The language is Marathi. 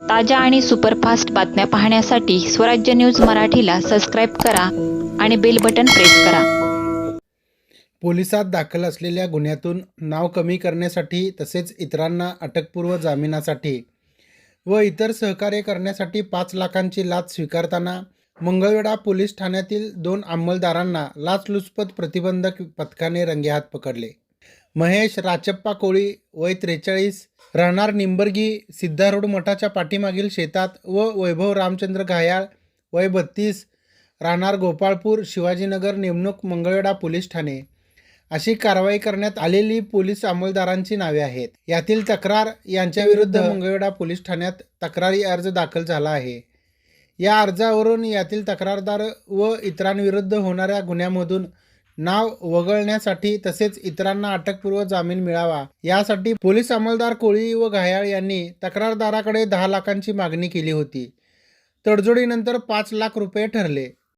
ताज्या आणि सुपरफास्ट बातम्या पाहण्यासाठी स्वराज्य न्यूज मराठीला सबस्क्राईब करा आणि बेल बटन प्रेस करा. पोलिसात दाखल असलेल्या गुन्ह्यातून नाव कमी करण्यासाठी तसेच इतरांना अटकपूर्व जामिनासाठी व इतर सहकार्य करण्यासाठी पाच लाखांची लाच स्वीकारताना मंगळवेढा पोलीस ठाण्यातील दोन अंमलदारांना लाचलुचपत प्रतिबंधक पथकाने रंगेहात पकडले. महेश राचप्पा कोळी वय त्रेचाळीस राहणार निंबर्गी सिद्धारूढ मठाच्या पाठीमागील शेतात व वैभव रामचंद्र घायाळ वय बत्तीस राहणार गोपाळपूर शिवाजीनगर नेमणूक मंगळवेढा पोलीस ठाणे. अशी कारवाई करण्यात आलेली पोलीस अंमलदारांची नावे आहेत. यातील तक्रार यांच्याविरुद्ध मंगळवेढा पोलीस ठाण्यात तक्रारी अर्ज दाखल झाला आहे. या अर्जावरून यातील तक्रारदार व इतरांविरुद्ध होणाऱ्या गुन्ह्यामधून नाव वगळण्यासाठी तसेच इतरांना अटकपूर्व जामीन मिळावा. यासाठी पोलीस अंमलदार कोळी व घायाळ यांनी तक्रारदाराकडे दहा लाखांची मागणी केली होती. तडजोडीनंतर पाच लाख रुपये ठरले.